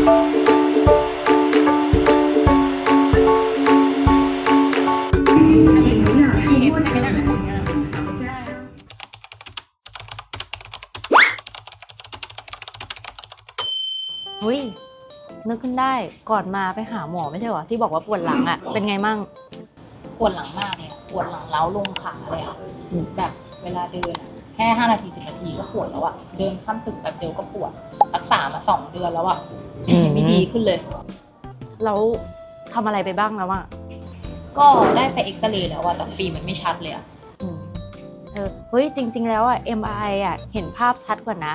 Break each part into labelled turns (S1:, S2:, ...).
S1: อุ้ยนึกขึ้นได้ก่อนมาไปหาหมอไม่ใช่เหรอที่บอกว่าปวดหลังอะ่ะ เป็นไงมั่ง
S2: ปวดหลังมากเลยอะปวดหลังเล้าลงขาเลยอะแบบเวลาเดินแค่ห้านาทีสิบนาทีก็ปวดแล้วอะเดินข้ามตึกแบบเดียวก็ปวด รักษามาสองเดือนแล้วอะ ไม่ดีขึ้นเลย
S1: แล้วทำอะไรไปบ้างแล้วอะ
S2: ก็ได้ไปเอ็กซเรย์แล้วอะแต่ฟิล์มมันไม่ชัดเลยอะ
S1: อืมเออเฮ้ยจริง ๆ แล้วอะ MRI อะเห็นภาพชัดกว่านะ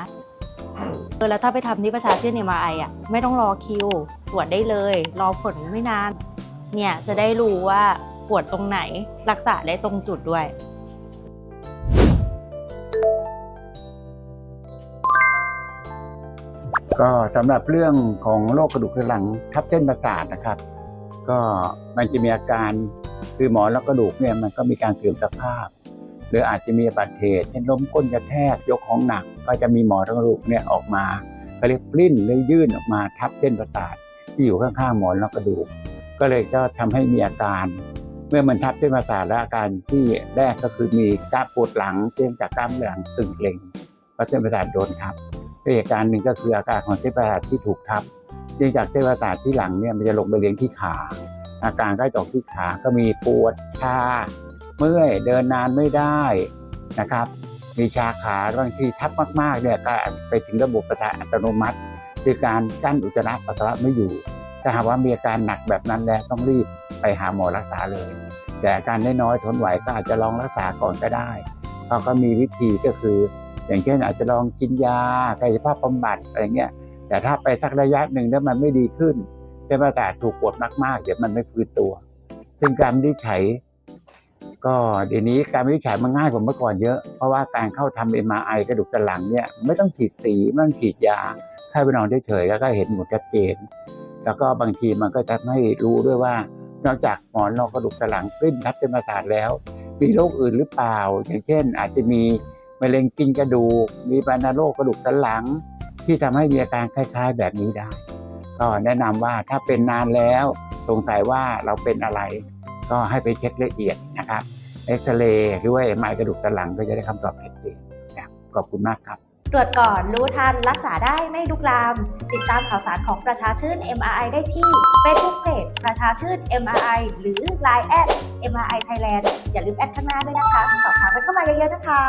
S1: เออแล้วถ้าไปทำที่ประชาชื่น MRI อะไม่ต้องรอคิว ตรวจได้เลย รอผลไม่นาน เนี่ยจะได้รู้ว่าปวดตรงไหนรักษาได้ตรงจุดด้วย
S3: ก็สำหรับเรื่องของโรคกระดูกสันหลังทับเส้นประสาทนะครับ ก็มันจะมีอาการคือหมอนแล้วกระดูกเนี่ยมันก็มีการเสื่อมสภาพ หรืออาจจะมีบัติเหตุเช่นล้มก้นกระแทกยกของหนัก ก็จะมีหมอนแล้วกระดูกเนี่ยออกมาเขาเรียกปลิ้นหรือยื่นออกมาทับเส้นประสาทที่อยู่ข้างๆหมอนแล้วกระดูก ก็เลยก็ทำให้มีอาการ เมื่อมันทับเส้นประสาทแล้วอาการที่แรกก็คือมีกล้ามปวดหลังเนื่องจากกล้ามเนื้อหลังตึงเกร็งเพราะเส้นประสาทโดนทับ และอีกาการหนึ่งก็คืออาการของเส้นประสาทที่ถูกทับเนื่องจากเส้นประสาทที่หลังเนี่ยมันจะลงไปเลี้ยงที่ขา อาการใก็จะออกที่ขาก็มีปวดชาเมื่อยเดินนานไม่ได้นะครับ มีชาขาบางทีทับมากๆเนี่ยก็ไปถึงระบบประสาทอัตโนมัติคือการกั้นอุจจาระปัสสาวะไม่อยู่ ถ้าหากว่ามีอาการหนักแบบนั้นแล้วต้องรีบไปหาหมอรักษาเลย แต่อาการน้อยๆทนไหวก็อาจจะลองรักษาก่อนก็ได้เขาก็มีวิธีก็คือ อย่างเช่นอาจจะลองกินยากายภาพบำบัดอะไรเงี้ยแต่ถ้าไปสักระยะหนึ่งแล้วมันไม่ดีขึ้นเส้นประสาทถูกกดมากๆ เดี๋ยวมันไม่ฟื้นตัว ซึ่งการวินิจฉัยก็เดี๋ยวนี้การวินิจฉัยมันง่ายกว่าเมื่อก่อนเยอะ เพราะว่าการเข้าทำเอ็มไอกระดูกสันหลังเนี่ยไม่ต้องฉีดสีไม่ต้องฉีดยาแค่ไปนอนเฉยๆแล้วก็เห็นหมดชัดเจน แล้วก็บางทีมันก็ทำให้รู้ด้วยว่านอกจากหมอนรองกระดูกสันหลังกลิ้นทับเส้นประสาทแล้ว มีโรคอื่นหรือเปล่า อย่างเช่น อาจจะมี มะเร็งกินกระดูก มีปัญหาโรคกระดูกสันหลัง ที่ทำให้มีอาการคล้าย ๆ แบบนี้ได้ ก็แนะนำว่าถ้าเป็นนานแล้วสงสัยว่าเราเป็นอะไร ก็ให้ไปเช็คละเอียดนะครับเอ็กซเรย์หรือว่าเอ็มไอกระดูกสันหลังก็จะได้คำตอบชัดเจนนะครับขอบคุณมากครับ
S4: ตรวจก่อนรู้ทัน รักษาได้ไม่ลุกลาม ติดตามข่าวสารของประชาชื่น MRI ได้ที่ Facebook Page ประชาชื่น MRI หรือ Line แอด MRI Thailand อย่าลืมแอดข้างหน้าด้วยนะคะ สอบถามกันเข้ามาเยอะๆนะคะ